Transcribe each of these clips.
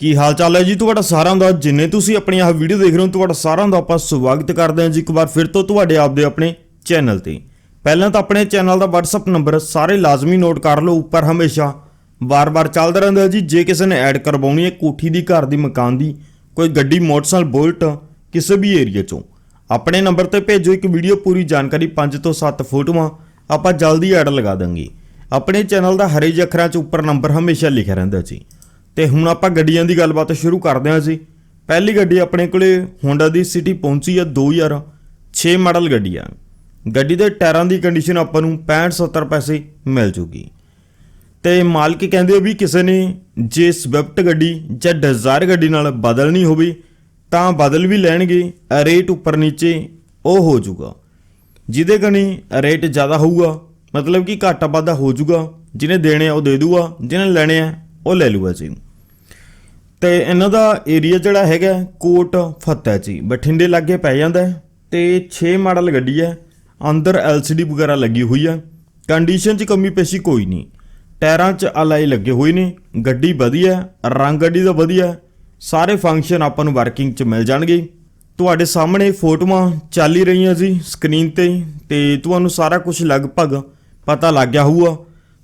ਕੀ ਹਾਲ ਚਾਲ ਹੈ ਜੀ? ਤੁਹਾਡਾ ਸਾਰਿਆਂ ਦਾ, ਜਿੰਨੇ ਤੁਸੀਂ ਆਪਣੀ ਆਹ ਵੀਡੀਓ ਦੇਖ ਰਹੇ ਹੋ, ਤੁਹਾਡਾ ਸਾਰਿਆਂ ਦਾ ਆਪਾਂ ਸਵਾਗਤ ਕਰਦੇ ਹਾਂ ਜੀ ਇੱਕ ਵਾਰ ਫਿਰ ਤੋਂ ਤੁਹਾਡੇ ਆਪਦੇ ਆਪਣੇ ਚੈਨਲ ਤੇ। ਪਹਿਲਾਂ ਤਾਂ ਆਪਣੇ ਚੈਨਲ ਦਾ WhatsApp ਨੰਬਰ ਸਾਰੇ ਲਾਜ਼ਮੀ ਨੋਟ ਕਰ ਲਓ, ਉੱਪਰ ਹਮੇਸ਼ਾ ਵਾਰ-ਵਾਰ ਚੱਲਦਾ ਰਹਿੰਦਾ ਜੀ। ਜੇ ਕਿਸੇ ਨੇ ਐਡ ਕਰਵਾਉਣੀ ਹੈ ਕੋਠੀ ਦੀ, ਘਰ ਦੀ, ਮਕਾਨ ਦੀ, ਕੋਈ ਗੱਡੀ, ਮੋਟਰਸਾਈਕਲ, ਬੁਲਟ, ਕਿਸੇ ਵੀ ਏਰੀਆ ਚੋਂ, ਆਪਣੇ ਨੰਬਰ ਤੇ ਭੇਜੋ ਇੱਕ ਵੀਡੀਓ ਪੂਰੀ ਜਾਣਕਾਰੀ 5 ਤੋਂ 7 ਫੋਟੋਆਂ, ਆਪਾਂ ਜਲਦੀ ਐਡ ਲਗਾ ਦਾਂਗੇ। ਆਪਣੇ ਚੈਨਲ ਦਾ ਹਰੇ ਅੱਖਰਾਂ 'ਚ ਉੱਪਰ ਨੰਬਰ ਹਮੇਸ਼ਾ ਲਿਖਿਆ ਰਹਿੰਦਾ ਜੀ। ਤੇ ਹੁਣ ਆਪਾਂ ਗੱਡੀਆਂ ਦੀ ਗੱਲਬਾਤ ਸ਼ੁਰੂ ਕਰਦੇ ਹਾਂ ਜੀ। ਪਹਿਲੀ ਗੱਡੀ ਆਪਣੇ ਕੋਲੇ ਹੋਂਡਾ ਦੀ ਸਿਟੀ ਪਹੁੰਚੀ ਹੈ 2006 ਮਾਡਲ ਗੱਡੀ ਆ ਗੱਡੀ ਦੇ ਟਾਇਰਾਂ ਦੀ ਕੰਡੀਸ਼ਨ ਆਪਾਂ ਨੂੰ 65-70 ਪੈਸੇ ਮਿਲ ਜੂਗੀ। ਤੇ ਮਾਲਕ ਕਹਿੰਦੇ ਵੀ ਕਿਸੇ ਨੇ ਜੇ ਸਵਿਫਟ ਗੱਡੀ ਜਾਂ ਡਿਜ਼ਾਇਰ ਗੱਡੀ ਨਾਲ ਬਦਲਣੀ ਹੋਵੇ, ਤਾਂ ਬਦਲ ਵੀ ਲੈਣਗੇ ਰੇਟ ਉੱਪਰ ਨੀਚੇ ਉਹ ਹੋ ਜਾਊਗਾ ਜਿਹਦੇ ਕਣੀ ਰੇਟ ਜ਼ਿਆਦਾ ਹੋਊਗਾ, ਮਤਲਬ ਕਿ ਘਾਟਾ ਵਾਧਾ ਹੋ ਜਾਊਗਾ ਜਿਹਨੇ ਦੇਣੇ ਆ ਉਹ ਦੇ ਦੂਗਾ, ਜਿਹਨੇ ਲੈਣੇ ਆ ਉਹ ਲੈ ਲੂਗਾ ਜੀ। ਤੇ ਇਹਨਾਂ ਦਾ ਏਰੀਆ ਜਿਹੜਾ ਹੈਗਾ ਕੋਟ ਫਤਿਹ ਜੀ। ਬਠਿੰਡੇ ਲਾਗੇ ਪੈ ਜਾਂਦਾ ਹੈ ਤੇ 6 ਮਾਡਲ ਗੱਡੀ ਹੈ ਅੰਦਰ LCD ਵਗੈਰਾ ਲੱਗੀ ਹੋਈ ਹੈ। ਕੰਡੀਸ਼ਨ 'ਚ ਕਮੀ ਪੇਸ਼ੀ ਕੋਈ ਨਹੀਂ। ਟਾਇਰਾਂ 'ਚ ਅਲਾਈ ਲੱਗੇ ਹੋਏ ਨੇ। ਗੱਡੀ ਵਧੀਆ ਰੰਗ ਗੱਡੀ ਦਾ ਵਧੀਆ ਸਾਰੇ ਫੰਕਸ਼ਨ ਆਪਾਂ ਨੂੰ ਵਰਕਿੰਗ 'ਚ ਮਿਲ ਜਾਣਗੇ। ਤੁਹਾਡੇ ਸਾਹਮਣੇ ਫੋਟੋਆਂ ਚੱਲ ਹੀ ਰਹੀਆਂ ਜੀ ਸਕਰੀਨ ਤੇ। ਤੇ ਤੁਹਾਨੂੰ ਸਾਰਾ ਕੁਝ ਲਗਭਗ ਪਤਾ ਲੱਗ ਗਿਆ ਹੋਊਗਾ।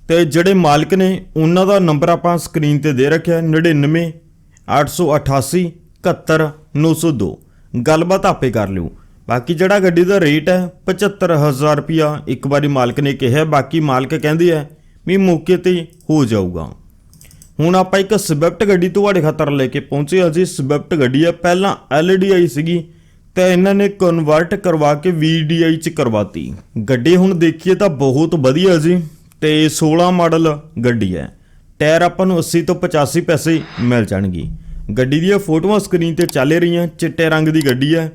ਤੇ ਜਿਹੜੇ ਮਾਲਕ ਨੇ ਉਹਨਾਂ ਦਾ ਨੰਬਰ ਆਪਾਂ ਸਕਰੀਨ ਤੇ ਦੇ ਰੱਖਿਆ ਹੈ, 99 888 71 902 ਗੱਲਬਾਤ ਆਪੇ ਕਰ ਲਿਓ। ਬਾਕੀ ਜਿਹੜਾ ਗੱਡੀ ਦਾ ਰੇਟ ਹੈ 75000 ਰੁਪਿਆ ਇੱਕ ਵਾਰੀ ਮਾਲਕ ਨੇ ਕਿਹਾ, ਬਾਕੀ ਮਾਲਕ ਕਹਿੰਦੇ ਹੈ ਵੀ ਮੌਕੇ ਤੇ ਹੋ ਜਾਊਗਾ। ਹੁਣ ਆਪਾਂ ਇੱਕ ਸਵਿਫਟ ਗੱਡੀ ਤੁਹਾਡੇ ਖਾਤਰ ਲੈ ਕੇ ਪਹੁੰਚੇ ਹਾਂ। ਜੀ, ਸਵਿਫਟ ਗੱਡੀ ਹੈ ਪਹਿਲਾਂ LED ਆਈ ਸੀਗੀ ਤੇ ਇਹਨਾਂ ਨੇ ਕਨਵਰਟ ਕਰਵਾ ਕੇ VDI ਚ ਕਰਵਾਤੀ। ਗੱਡੀ ਹੁਣ ਦੇਖੀਏ ਤਾਂ ਬਹੁਤ ਵਧੀਆ ਜੀ ਤੇ 16 ਮਾਡਲ ਗੱਡੀ ਹੈ। ਟਾਇਰ ਆਪਾਂ ਨੂੰ 80 ਤੋਂ 85 ਪੈਸੇ ਮਿਲ ਜਾਣਗੇ। ਗੱਡੀ ਦੀਆਂ ਫੋਟੋਆਂ ਸਕਰੀਨ ਤੇ ਚੱਲ ਰਹੀਆਂ, ਚਿੱਟੇ ਰੰਗ ਦੀ ਗੱਡੀ ਹੈ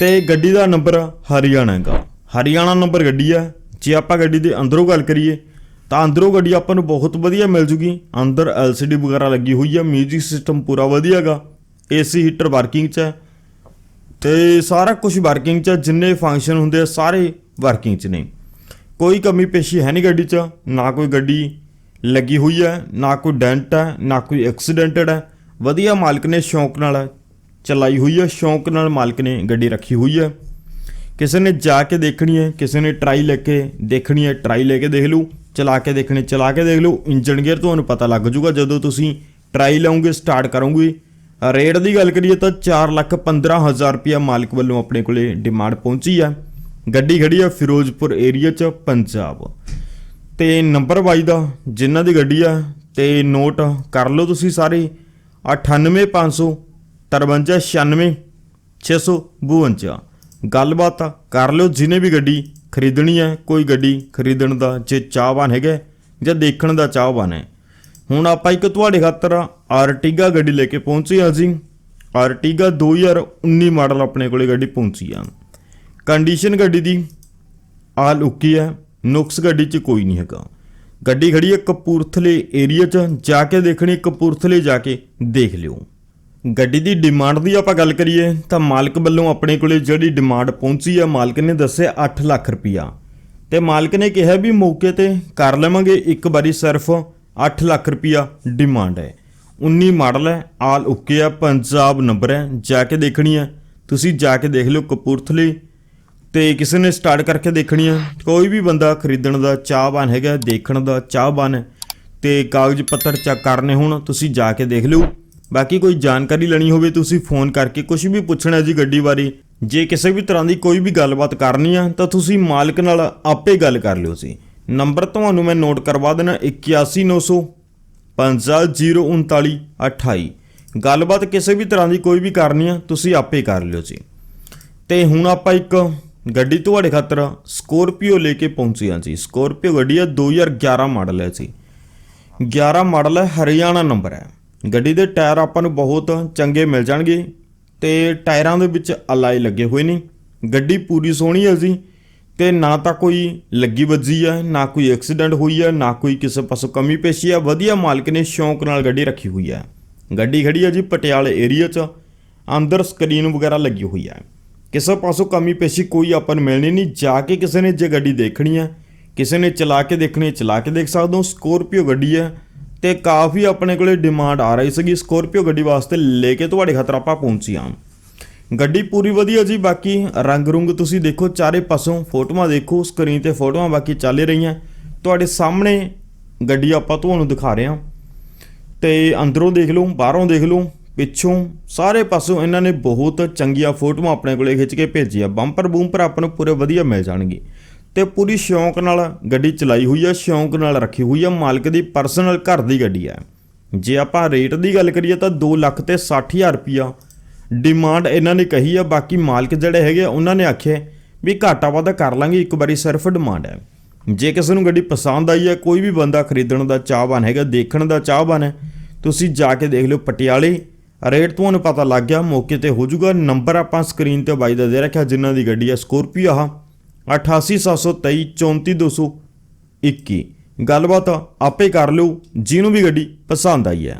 ਤੇ ਗੱਡੀ ਦਾ ਨੰਬਰ ਹਰਿਆਣਾ ਹੈਗਾ ਹਰਿਆਣਾ ਨੰਬਰ ਗੱਡੀ ਹੈ ਜੇ ਆਪਾਂ ਗੱਡੀ ਦੇ ਅੰਦਰੋਂ ਗੱਲ ਕਰੀਏ, ਤਾਂ ਅੰਦਰੋਂ ਗੱਡੀ ਆਪਾਂ ਨੂੰ ਬਹੁਤ ਵਧੀਆ ਮਿਲ ਜੂਗੀ। ਅੰਦਰ LCD ਵਗੈਰਾ ਲੱਗੀ ਹੋਈ ਹੈ 뮤직 ਸਿਸਟਮ ਪੂਰਾ ਵਧੀਆ ਹੈਗਾ AC ਹੀਟਰ ਵਰਕਿੰਗ 'ਚ ਹੈ ਤੇ ਸਾਰਾ ਕੁਝ ਵਰਕਿੰਗ 'ਚ ਜਿੰਨੇ ਫੰਕਸ਼ਨ ਹੁੰਦੇ ਆ, ਸਾਰੇ ਵਰਕਿੰਗ 'ਚ ਨੇ। ਕੋਈ ਕਮੀ ਪੇਸ਼ੀ ਹੈ ਨਹੀਂ ਗੱਡੀ 'ਚ, ਨਾ ਕੋਈ ਗੱਡੀ ਲੱਗੀ ਹੋਈ ਹੈ, ਨਾ ਕੋਈ ਡੈਂਟ ਹੈ, ਨਾ ਕੋਈ ਐਕਸੀਡੈਂਟਡ ਹੈ। ਵਧੀਆ ਮਾਲਕ ਨੇ ਸ਼ੌਂਕ ਨਾਲ ਚਲਾਈ ਹੋਈ ਹੈ, ਸ਼ੌਂਕ ਨਾਲ ਮਾਲਕ ਨੇ ਗੱਡੀ ਰੱਖੀ ਹੋਈ ਹੈ। ਕਿਸੇ ਨੇ ਜਾ ਕੇ ਦੇਖਣੀ ਹੈ, ਕਿਸੇ ਨੇ ਟਰਾਈ ਲੈ ਕੇ ਦੇਖਣੀ ਹੈ, ਟਰਾਈ ਲੈ ਕੇ ਦੇਖ ਲਓ ਚਲਾ ਕੇ ਦੇਖਣੀ, ਚਲਾ ਕੇ ਦੇਖ ਲਓ ਇੰਜਨ ਗੇਅਰ ਤੁਹਾਨੂੰ ਪਤਾ ਲੱਗ ਜਾਊਗਾ ਜਦੋਂ ਤੁਸੀਂ ਟਰਾਈ ਲਾਉਂਗੇ ਸਟਾਰਟ ਕਰੋਗੇ। ਰੇਟ ਦੀ ਗੱਲ ਕਰੀਏ ਤਾਂ 415000 ਰੁਪਇਆ ਮਾਲਕ ਵੱਲੋਂ ਆਪਣੇ ਕੋਲੇ ਡਿਮਾਂਡ ਪਹੁੰਚੀ ਹੈ। ਗੱਡੀ ਖੜੀ ਆ ਫਿਰੋਜ਼ਪੁਰ ਏਰੀਆ 'ਚ, ਪੰਜਾਬ। ਤੇ ਨੰਬਰ ਵਾਈ ਦਾ, ਜਿਨ੍ਹਾਂ ਦੀ ਗੱਡੀ ਆ, ਤੇ ਨੋਟ ਕਰ ਲਓ ਤੁਸੀਂ ਸਾਰੇ। 98500 5396 652 ਗੱਲਬਾਤ ਕਰ ਲਿਓ ਜਿਹਨੇ ਵੀ ਗੱਡੀ ਖਰੀਦਣੀ ਹੈ ਕੋਈ ਗੱਡੀ ਖਰੀਦਣ ਦਾ ਜੇ ਚਾਹਵਾਨ ਹੈਗਾ, ਜਾਂ ਦੇਖਣ ਦਾ ਚਾਹਵਾਨ ਹੈ। ਹੁਣ ਆਪਾਂ ਇੱਕ ਤੁਹਾਡੇ ਖਾਤਰ ਆਰਟੀਗਾ ਗੱਡੀ ਲੈ ਕੇ ਪਹੁੰਚੇ ਹਾਂ ਜੀ। ਆਰਟੀਗਾ 2019 ਮਾਡਲ ਆਪਣੇ ਕੋਲੇ ਗੱਡੀ ਪਹੁੰਚੀ ਆ। ਕੰਡੀਸ਼ਨ ਗੱਡੀ ਦੀ ਆਲ ਓਕੇ ਹੈ ਨੁਕਸ ਗੱਡੀ 'ਚ ਕੋਈ ਨਹੀਂ ਹੈਗਾ। ਗੱਡੀ ਖੜੀ ਹੈ ਕਪੂਰਥਲੇ ਏਰੀਆ 'ਚ, ਜਾ ਕੇ ਦੇਖਣੀ ਕਪੂਰਥਲੇ ਜਾ ਕੇ ਦੇਖ ਲਿਓ। ਗੱਡੀ ਦੀ ਡਿਮਾਂਡ ਦੀ ਆਪਾਂ ਗੱਲ ਕਰੀਏ, ਤਾਂ ਮਾਲਕ ਵੱਲੋਂ ਆਪਣੇ ਕੋਲੇ ਜਿਹੜੀ ਡਿਮਾਂਡ ਪਹੁੰਚੀ ਆ, ਮਾਲਕ ਨੇ ਦੱਸਿਆ 8 ਲੱਖ ਰੁਪਈਆ ਤੇ ਮਾਲਕ ਨੇ ਕਿਹਾ ਵੀ ਮੌਕੇ ਤੇ ਕਰ ਲਵਾਂਗੇ ਇੱਕ ਵਾਰੀ ਸਿਰਫ 8 ਲੱਖ ਰੁਪਈਆ ਡਿਮਾਂਡ ਹੈ। 19 ਮਾਡਲ ਹੈ, ਆਲ ਓਕੇ ਆ, ਪੰਜਾਬ ਨੰਬਰ ਹੈ, ਜਾ ਕੇ ਦੇਖਣੀ ਹੈ। ਤੁਸੀਂ ਜਾ ਕੇ ਦੇਖ ਲਿਓ ਕਪੂਰਥਲੇ ਤੇ ਕਿਸੇ ਨੇ ਸਟਾਰਟ ਕਰਕੇ ਦੇਖਣੀ ਆ। ਕੋਈ ਵੀ ਬੰਦਾ ਖਰੀਦਣ ਦਾ ਚਾਹਵਾਨ ਹੈਗਾ, ਦੇਖਣ ਦਾ ਚਾਹਵਾਨ ਹੈ, ਤੇ ਕਾਗਜ਼ ਪੱਤਰ ਚੈੱਕ ਕਰਨੇ ਹੋਣ, ਤੁਸੀਂ ਜਾ ਕੇ ਦੇਖ ਲਿਓ। ਬਾਕੀ ਕੋਈ ਜਾਣਕਾਰੀ ਲੈਣੀ ਹੋਵੇ, ਤੁਸੀਂ ਫੋਨ ਕਰਕੇ ਕੁਝ ਵੀ ਪੁੱਛਣਾ ਜੀ ਗੱਡੀ ਬਾਰੇ, ਜੇ ਕਿਸੇ ਵੀ ਤਰ੍ਹਾਂ ਦੀ ਕੋਈ ਵੀ ਗੱਲਬਾਤ ਕਰਨੀ ਆ, ਤਾਂ ਤੁਸੀਂ ਮਾਲਕ ਨਾਲ ਆਪੇ ਗੱਲ ਕਰ ਲਿਓ ਸੀ ਨੰਬਰ ਤੁਹਾਨੂੰ ਮੈਂ ਨੋਟ ਕਰਵਾ ਦੇਣਾ 81900 503928 ਗੱਲਬਾਤ ਕਿਸੇ ਵੀ ਤਰ੍ਹਾਂ ਦੀ ਕੋਈ ਵੀ ਕਰਨੀ ਆ, ਤੁਸੀਂ ਆਪੇ ਕਰ ਲਿਓ ਜੀ। ਤੇ ਹੁਣ ਆਪਾਂ ਇੱਕ ਗੱਡੀ ਤੁਹਾਡੇ ਖਾਤਰ ਸਕੋਰਪੀਓ ਲੈ ਕੇ ਪਹੁੰਚੀ ਆ ਜੀ ਸਕੋਰਪੀਓ ਗੱਡੀ ਹੈ 2011 ਮਾਡਲ ਹੈ ਜੀ। 11 ਮਾਡਲ ਹੈ, ਹਰਿਆਣਾ ਨੰਬਰ ਹੈ। ਗੱਡੀ ਦੇ ਟਾਇਰ ਆਪਾਂ ਨੂੰ ਬਹੁਤ ਚੰਗੇ ਮਿਲ ਜਾਣਗੇ ਤੇ ਟਾਇਰਾਂ ਦੇ ਵਿੱਚ ਅਲਾਈ ਲੱਗੇ ਹੋਏ ਨੇ। ਗੱਡੀ ਪੂਰੀ ਸੋਹਣੀ ਹੈ ਜੀ ਤੇ ਨਾ ਤਾਂ ਕੋਈ ਲੱਗੀ ਵੱਜੀ ਹੈ ਨਾ ਕੋਈ ਐਕਸੀਡੈਂਟ ਹੋਈ ਹੈ ਨਾ ਕੋਈ ਕਿਸੇ ਪਾਸੋਂ ਕਮੀ ਪੇਸ਼ੀ ਹੈ ਵਧੀਆ ਮਾਲਕ ਨੇ ਸ਼ੌਂਕ ਨਾਲ ਗੱਡੀ ਰੱਖੀ ਹੋਈ ਹੈ ਗੱਡੀ ਖੜੀ ਹੈ ਜੀ ਪਟਿਆਲੇ ਏਰੀਆ 'ਚ। ਅੰਦਰ ਸਕਰੀਨ ਵਗੈਰਾ ਲੱਗੀ ਹੋਈ ਹੈ ਕਿਸੇ ਪਾਸੋਂ ਕਮੀ ਪੇਸ਼ੀ ਕੋਈ ਆਪਾਂ ਨੂੰ ਮਿਲਣੀ ਨਹੀਂ ਜਾ ਕੇ ਕਿਸੇ ਨੇ ਜੇ ਗੱਡੀ ਦੇਖਣੀ ਹੈ ਕਿਸੇ ਨੇ ਚਲਾ ਕੇ ਦੇਖਣੀ ਹੈ, ਚਲਾ ਕੇ ਦੇਖ ਸਕਦੇ ਹੋ ਸਕੋਰਪੀਓ ਗੱਡੀ ਹੈ ਤੇ ਕਾਫੀ ਆਪਣੇ ਕੋਲੇ ਡਿਮਾਂਡ ਆ ਰਹੀ ਸੀਗੀ ਸਕੋਰਪੀਓ ਗੱਡੀ ਵਾਸਤੇ ਲੈ ਕੇ ਤੁਹਾਡੇ ਖਾਤਰ ਆਪਾਂ ਪਹੁੰਚੀ ਹਾਂ। ਗੱਡੀ ਪੂਰੀ ਵਧੀਆ ਜੀ ਬਾਕੀ ਰੰਗ ਰੁੰਗ ਤੁਸੀਂ ਦੇਖੋ ਚਾਰੇ ਪਾਸੋਂ ਫੋਟੋਆਂ ਦੇਖੋ ਸਕਰੀਨ ਤੇ ਫੋਟੋਆਂ ਬਾਕੀ ਚੱਲ ਰਹੀਆਂ। ਤੁਹਾਡੇ ਸਾਹਮਣੇ ਗੱਡੀ ਆਪਾਂ ਤੁਹਾਨੂੰ ਦਿਖਾ ਰਹੇ ਹਾਂ। ਤੇ ਅੰਦਰੋਂ ਦੇਖ ਲਓ ਬਾਹਰੋਂ ਦੇਖ ਲਓ ਪਿੱਛੋਂ ਸਾਰੇ ਪਾਸੋਂ ਇਹਨਾਂ ਨੇ ਬਹੁਤ ਚੰਗੀਆਂ ਫੋਟੋਆਂ ਆਪਣੇ ਕੋਲੇ ਖਿੱਚ ਕੇ ਭੇਜੀਆਂ। ਬੰਪਰ ਬੂੰਪਰ ਆਪਾਂ ਨੂੰ ਪੂਰੇ ਵਧੀਆ ਮਿਲ ਜਾਣਗੇ। ਤੇ ਪੂਰੀ ਸ਼ੌਂਕ ਨਾਲ ਗੱਡੀ ਚਲਾਈ ਹੋਈ ਆ ਸ਼ੌਂਕ ਨਾਲ ਰੱਖੀ ਹੋਈ ਆ ਮਾਲਕ ਦੀ ਪਰਸਨਲ ਘਰ ਦੀ ਗੱਡੀ ਆ। ਜੇ ਆਪਾਂ ਰੇਟ ਦੀ ਗੱਲ ਕਰੀਏ ਤਾਂ 2 ਲੱਖ ਤੇ 60000 ਰੁਪਿਆ ਡਿਮਾਂਡ ਇਹਨਾਂ ਨੇ ਕਹੀ ਆ। ਬਾਕੀ ਮਾਲਕ ਜਿਹੜੇ ਹੈਗੇ ਆ, ਉਹਨਾਂ ਨੇ ਆਖਿਆ ਵੀ ਘਾਟਾ ਵਾਧਾ ਕਰ ਲਾਂਗੇ ਇੱਕ ਵਾਰੀ ਸਿਰਫ ਡਿਮਾਂਡ ਹੈ ਜੇ ਕਿਸੇ ਨੂੰ ਗੱਡੀ ਪਸੰਦ ਆਈ ਹੈ ਕੋਈ ਵੀ ਬੰਦਾ ਖਰੀਦਣ ਦਾ ਚਾਹਵਾਨ ਹੈਗਾ ਦੇਖਣ ਦਾ ਚਾਹਵਾਨ ਹੈ ਤੁਸੀਂ ਜਾ ਕੇ ਦੇਖ ਲਿਓ ਪਟਿਆਲੇ ਰੇਟ ਤੁਹਾਨੂੰ ਪਤਾ ਲੱਗ ਗਿਆ। ਮੌਕੇ ਤੇ ਹੋ ਜਾਊਗਾ ਨੰਬਰ ਆਪਾਂ ਸਕਰੀਨ ਤੇ ਬਾਈ ਦਾ ਦੇ ਰੱਖਿਆ, ਜਿਨ੍ਹਾਂ ਦੀ ਗੱਡੀ ਹੈ ਸਕੋਰਪੀਓ ਆ। 8873234221 ਗੱਲਬਾਤ ਆਪੇ ਕਰ ਲਿਓ। ਜਿਹਨੂੰ ਵੀ ਗੱਡੀ ਪਸੰਦ ਆਈ ਹੈ।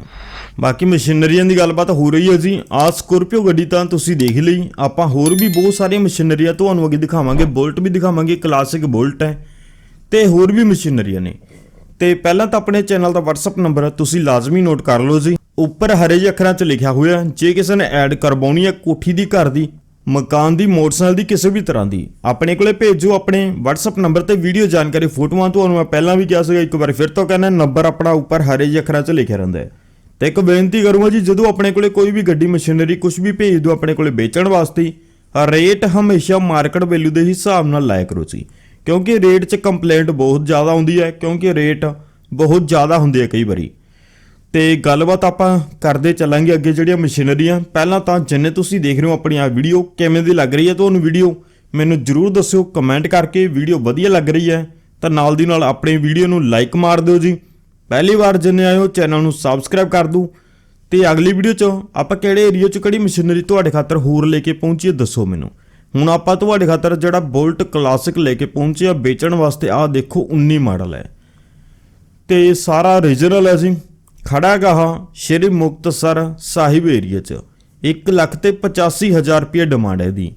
ਬਾਕੀ ਮਸ਼ੀਨਰੀਆਂ ਦੀ ਗੱਲਬਾਤ ਹੋ ਰਹੀ ਹੈ ਜੀ। ਆ ਸਕੋਰਪੀਓ ਗੱਡੀ ਤਾਂ ਤੁਸੀਂ ਦੇਖ ਲਈ। ਆਪਾਂ ਹੋਰ ਵੀ ਬਹੁਤ ਸਾਰੀਆਂ ਮਸ਼ੀਨਰੀਆਂ ਤੁਹਾਨੂੰ ਅੱਗੇ ਦਿਖਾਵਾਂਗੇ। ਬੁਲਟ ਵੀ ਦਿਖਾਵਾਂਗੇ। ਕਲਾਸਿਕ ਬੁਲਟ ਹੈ। ਤੇ ਹੋਰ ਵੀ ਮਸ਼ੀਨਰੀਆਂ ਨੇ। ਤੇ ਪਹਿਲਾਂ ਤਾਂ ਆਪਣੇ ਚੈਨਲ ਦਾ WhatsApp ਨੰਬਰ ਤੁਸੀਂ ਲਾਜ਼ਮੀ ਨੋਟ ਕਰ ਲਓ ਜੀ। ਉੱਪਰ ਹਰੇ ਜਿਹੇ ਅੱਖਰਾਂ 'ਚ ਲਿਖਿਆ ਹੋਇਆ, ਜੇ ਕਿਸੇ ਨੇ ਐਡ ਕਰਵਾਉਣੀ ਹੈ ਕੋਠੀ ਦੀ ਘਰ ਦੀ, ਮਕਾਨ ਦੀ, ਮੋਟਰਸਾਈਕਲ ਦੀ, ਕਿਸੇ ਵੀ ਤਰ੍ਹਾਂ ਦੀ, ਆਪਣੇ ਕੋਲੇ ਭੇਜੋ ਆਪਣੇ WhatsApp ਨੰਬਰ ਤੇ ਵੀਡੀਓ ਜਾਣਕਾਰੀ ਫੋਟੋਆਂ। ਤੁਹਾਨੂੰ ਮੈਂ ਪਹਿਲਾਂ ਵੀ ਕਿਹਾ ਸੀਗਾ, ਇੱਕ ਵਾਰ ਫਿਰ ਤੋਂ ਕਹਿੰਦਾ, ਨੰਬਰ ਆਪਣਾ ਉੱਪਰ ਹਰੇ ਜਿਹੇ ਅੱਖਰਾਂ 'ਚ ਲਿਖਿਆ ਰਹਿੰਦਾ ਹੈ। ਤੇ ਇੱਕ ਬੇਨਤੀ ਕਰੂੰਗਾ ਜੀ, ਜਦੋਂ ਆਪਣੇ ਕੋਲੇ ਕੋਈ ਵੀ ਗੱਡੀ, ਮਸ਼ੀਨਰੀ ਕੁਝ ਵੀ ਭੇਜ ਦਿਓ ਆਪਣੇ ਕੋਲੇ ਵੇਚਣ ਵਾਸਤੇ, ਰੇਟ ਹਮੇਸ਼ਾ ਮਾਰਕੀਟ ਵੈਲਿਊ ਦੇ ਹਿਸਾਬ ਨਾਲ ਲਾਇਆ ਕਰੋ ਜੀ। ਕਿਉਂਕਿ ਰੇਟ 'ਚ ਕੰਪਲੇਂਟ ਬਹੁਤ ਜ਼ਿਆਦਾ ਆਉਂਦੀ ਹੈ, ਕਿਉਂਕਿ ਰੇਟ ਬਹੁਤ ਜ਼ਿਆਦਾ ਹੁੰਦੇ ਹੈ ਕਈ ਵਾਰੀ। ਤੇ ਗੱਲਬਾਤ ਆਪਾਂ ਕਰਦੇ ਚੱਲਾਂਗੇ ਅੱਗੇ ਜਿਹੜੀਆਂ ਮਸ਼ੀਨਰੀਆਂ। ਪਹਿਲਾਂ ਤਾਂ ਜਿੰਨੇ ਤੁਸੀਂ ਦੇਖ ਰਹੇ ਹੋ ਆਪਣੀ ਆ ਵੀਡੀਓ, ਕਿਵੇਂ ਦੀ ਲੱਗ ਰਹੀ ਹੈ ਤੁਹਾਨੂੰ ਵੀਡੀਓ, ਮੈਨੂੰ ਜਰੂਰ ਦੱਸਿਓ ਕਮੈਂਟ ਕਰਕੇ ਵੀਡੀਓ ਵਧੀਆ ਲੱਗ ਰਹੀ ਹੈ, ਤਾਂ ਨਾਲ ਦੀ ਨਾਲ ਆਪਣੀ ਵੀਡੀਓ ਨੂੰ ਲਾਈਕ ਮਾਰ ਦਿਓ ਜੀ। ਪਹਿਲੀ ਵਾਰ ਜਿੰਨੇ ਆਏ ਹੋ, ਚੈਨਲ ਨੂੰ ਸਬਸਕ੍ਰਾਈਬ ਕਰ ਦਿਓ ਤੇ ਅਗਲੀ ਵੀਡੀਓ 'ਚ ਆਪਾਂ ਕਿਹੜੇ ਏਰੀਆ 'ਚ ਕਿਹੜੀ ਮਸ਼ੀਨਰੀ ਤੁਹਾਡੇ ਖਾਤਰ ਹੋਰ ਲੈ ਕੇ ਪਹੁੰਚੀਏ ਦੱਸੋ ਮੈਨੂੰ। ਹੁਣ ਆਪਾਂ ਤੁਹਾਡੇ ਖਾਤਰ ਜਿਹੜਾ ਬੋਲਟ ਕਲਾਸਿਕ ਲੈ ਕੇ ਪਹੁੰਚੇ ਆ, ਵੇਚਣ ਵਾਸਤੇ ਆਹ ਦੇਖੋ 19 ਮਾਡਲ ਹੈ। ਤੇ ਸਾਰਾ ਰੀਜਨਲ ਹੈ ਜੀ। ਖੜਾ ਗਾਹ ਸ਼੍ਰੀ ਮੁਕਤਸਰ ਸਾਹਿਬ ਏਰੀਆ 'ਚ। 1 ਲੱਖ ਤੇ 85000 ਰੁਪਏ ਡਿਮਾਂਡ ਹੈ ਦੀ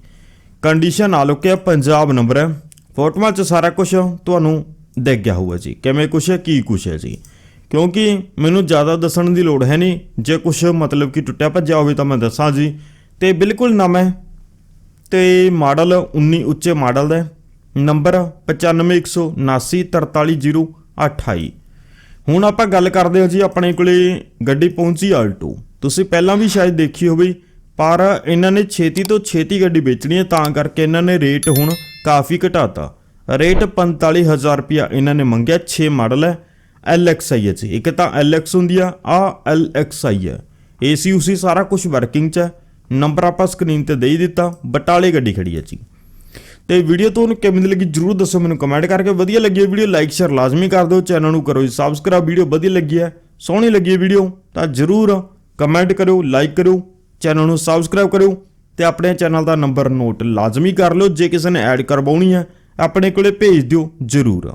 ਕੰਡੀਸ਼ਨ ਆ ਲੁਕਿਆ ਪੰਜਾਬ ਨੰਬਰ ਹੈ। ਫੋਟੋਆਂ 'ਚ ਸਾਰਾ ਕੁਝ ਤੁਹਾਨੂੰ ਦਿਖ ਗਿਆ ਹੋਊਗਾ ਜੀ। ਕਿਵੇਂ ਕੁਛ ਹੈ, ਕੀ ਕੁਛ ਹੈ ਜੀ। ਕਿਉਂਕਿ ਮੈਨੂੰ ਜ਼ਿਆਦਾ ਦੱਸਣ ਦੀ ਲੋੜ ਹੈ ਨਹੀਂ। ਜੇ ਕੁਛ ਮਤਲਬ ਕਿ ਟੁੱਟਿਆ ਭੱਜਿਆ ਹੋਵੇ ਤਾਂ ਮੈਂ ਦੱਸਾਂ ਜੀ। ਤੇ ਬਿਲਕੁਲ ਨਵਾਂ ਹੈ। ਤੇ ਮਾਡਲ 19 ਉੱਚੇ ਮਾਡਲ ਦਾ ਹੈ। ਨੰਬਰ 9517943028 ਹੁਣ ਆਪਾਂ ਗੱਲ ਕਰਦੇ ਹਾਂ ਜੀ ਆਪਣੇ ਕੋਲੇ ਗੱਡੀ ਪਹੁੰਚੀ ਆਲਟੋ। ਤੁਸੀਂ ਪਹਿਲਾਂ ਵੀ ਸ਼ਾਇਦ ਦੇਖੀ ਹੋਵੇ, ਪਰ ਇਹਨਾਂ ਨੇ ਛੇਤੀ ਤੋਂ ਛੇਤੀ ਗੱਡੀ ਵੇਚਣੀ ਹੈ, ਤਾਂ ਕਰਕੇ ਇਹਨਾਂ ਨੇ ਰੇਟ ਹੁਣ ਕਾਫੀ ਘਟਾਤਾ। ਰੇਟ 45000 ਰੁਪਇਆ ਇਹਨਾਂ ਨੇ ਮੰਗਿਆ 6 ਮਾਡਲ ਹੈ LXI ਹੈ ਜੀ। ਇੱਕ ਤਾਂ LX ਹੁੰਦੀ ਆ ਆ LXI ਹੈ। AC ਉਸੀ ਸਾਰਾ ਕੁਝ ਵਰਕਿੰਗ 'ਚ ਹੈ। ਨੰਬਰ ਆਪਾਂ ਸਕਰੀਨ ਤੇ ਦੇ ਹੀ ਦਿੱਤਾ, ਬਟਾਲੇ ਗੱਡੀ ਖੜੀ ਹੈ ਜੀ। ਤੇ ਵੀਡੀਓ ਤੁਹਾਨੂੰ ਕਿਵੇਂ ਦੀ ਲੱਗੀ ਜਰੂਰ ਦੱਸੋ, ਮੈਨੂੰ ਕਮੈਂਟ ਕਰਕੇ। ਵਧੀਆ ਲੱਗੀ ਹੈ ਵੀਡੀਓ ਲਾਈਕ ਸ਼ੇਅਰ ਲਾਜ਼ਮੀ ਕਰ ਦਿਓ ਚੈਨਲ ਨੂੰ ਕਰੋ ਜੀ ਸਬਸਕ੍ਰਾਈਬ ਵੀਡੀਓ ਵਧੀਆ ਲੱਗੀ ਹੈ, ਸੋਹਣੀ ਲੱਗੀ ਹੈ ਵੀਡੀਓ, ਤਾਂ ਜਰੂਰ ਕਮੈਂਟ ਕਰਿਓ ਲਾਈਕ ਕਰਿਓ ਚੈਨਲ ਨੂੰ ਸਬਸਕ੍ਰਾਈਬ ਕਰਿਓ ਤੇ ਆਪਣੇ ਚੈਨਲ ਦਾ ਨੰਬਰ ਨੋਟ ਲਾਜ਼ਮੀ ਕਰ ਲਓ, ਜੇ ਕਿਸੇ ਨੇ ਐਡ ਕਰਵਾਉਣੀ ਹੈ, ਆਪਣੇ ਕੋਲੇ ਭੇਜ ਦਿਓ ਜਰੂਰ।